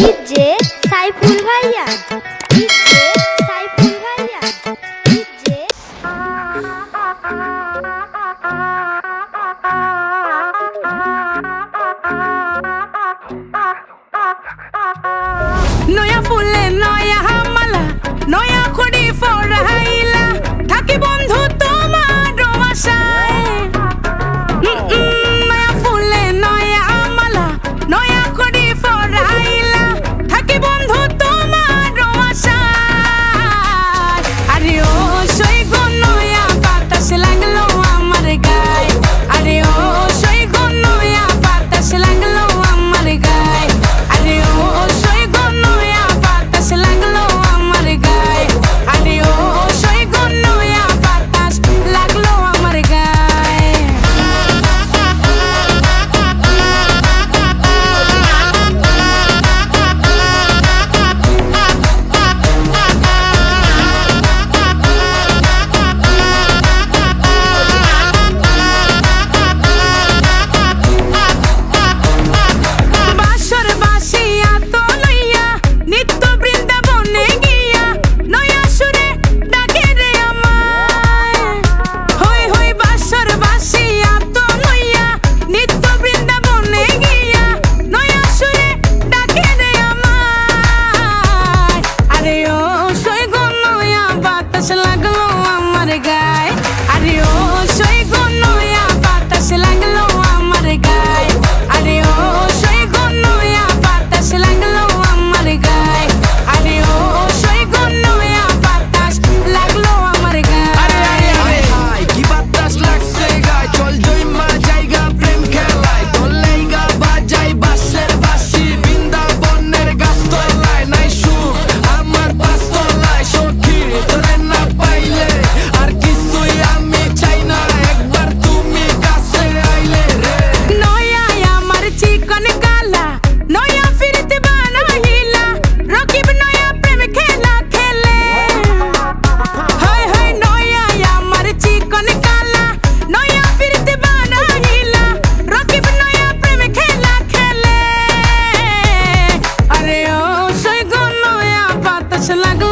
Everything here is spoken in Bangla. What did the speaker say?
ডিজে সাইফুল ভাইয়া ডিজে watching like a